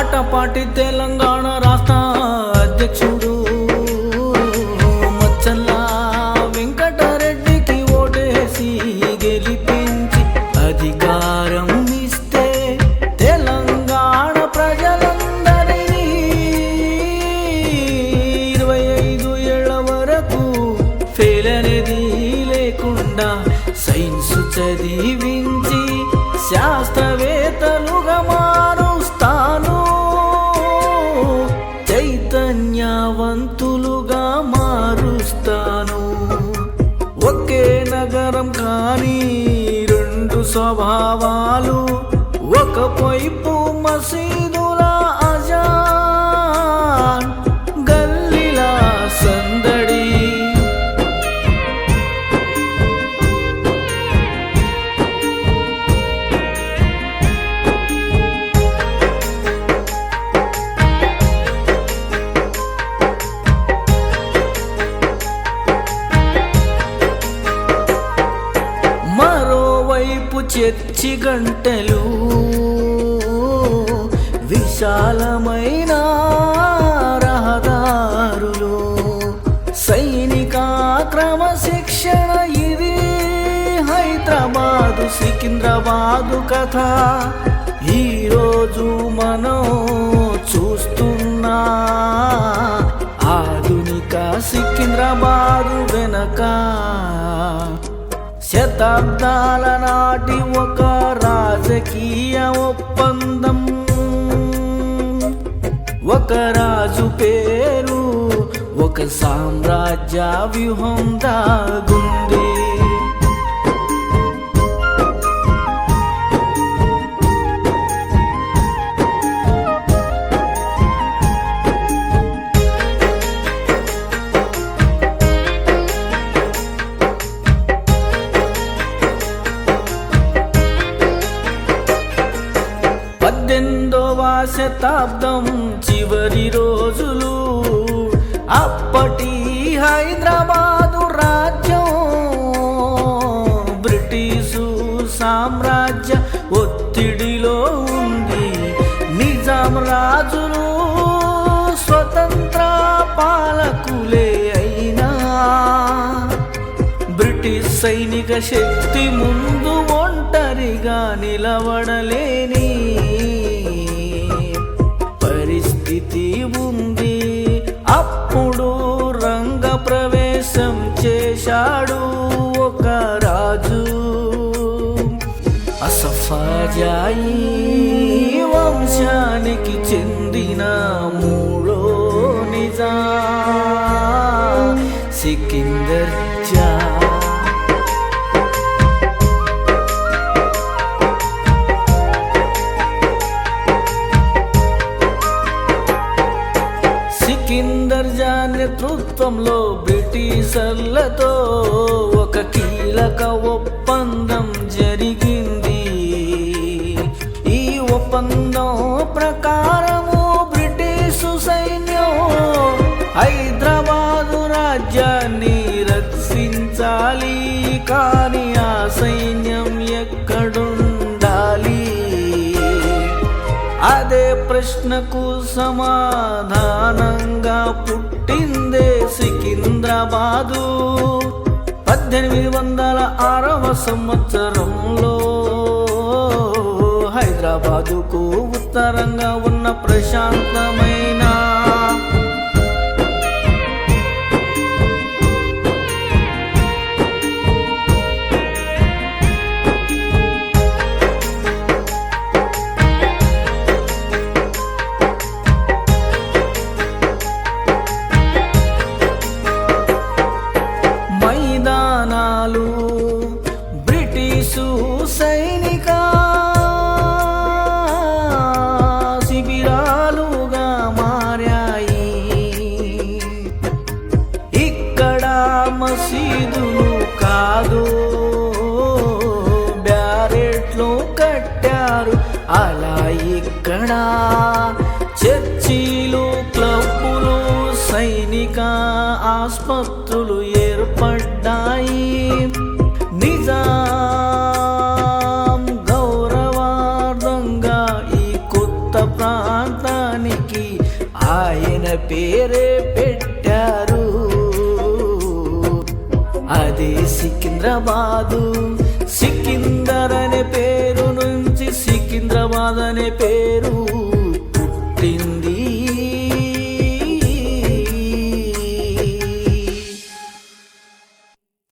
Party Telangana రాష్ట్ర అధ్యక్షుడు మచ్చల్లా వెంకటరెడ్డికి ఓటేసి గెలిపించి అధికారం ఇస్తే తెలంగాణ ప్రజలందరినీ ఇరవై ఐదు ఏళ్ళ వరకు ఫెయిల్ అనేది లేకుండా సైన్స్ చదివి చైతన్యవంతులుగా మారుస్తాను. ఒకే నగరం కానీ రెండు స్వభావాలు. ఒక పైపు మసీ చర్చి గంటలు విశాలమైన రహదారులు. సైనిక క్రమశిక్షణ ఇది హైదరాబాదు సికింద్రాబాదు కథ. ఈరోజు మనం చూస్తున్నా ఆధునిక సికింద్రాబాదు వెనక శతాబ్దాల నాటి ఒక రాజకీయ ఒప్పందం. ఒక రాజు పేరు ఒక సామ్రాజ్య వ్యూహం దాగుంది. శతాబ్దం చివరి రోజులు. అప్పటి హైదరాబాదు రాజ్యం బ్రిటిషు సామ్రాజ్య ఒత్తిడిలో ఉంది. నిజాం రాజులు స్వతంత్ర పాలకులే అయినా బ్రిటిష్ సైనిక శక్తి ముందు ఒంటరిగా నిలబడలేని చేశాడు ఒక రాజు. అసఫాజాయి వంశానికి చెందిన మూడో నిజా. సికిందర్ జా జా నేతృత్వంలో బ్రిటిషర్లతో ఒక కీలక ఒప్పందం జరిగింది. ఈ ఒప్పందం ప్రకారము బ్రిటిషు సైన్యం హైదరాబాదు రాజ్యాన్ని రక్షించాలి కానీ ప్రశ్నకు సమాధానంగా పుట్టిందే సికింద్రాబాదు. పద్దెనిమిది వందల ఆరవ సంవత్సరంలో హైదరాబాదుకు ఉత్తరంగా ఉన్న ప్రశాంతమైన ఇక్కడ చర్చీలు క్లబ్బులు సైనిక ఆస్పత్రులు ఏర్పడ్డాయి. నిజాం గౌరవార్థంగా ఈ కొత్త ప్రాంతానికి ఆయన పేరే పెట్టారు. అది సికింద్రాబాదు. సికిందర్ అనే పేరు நாதனே பேரூர்.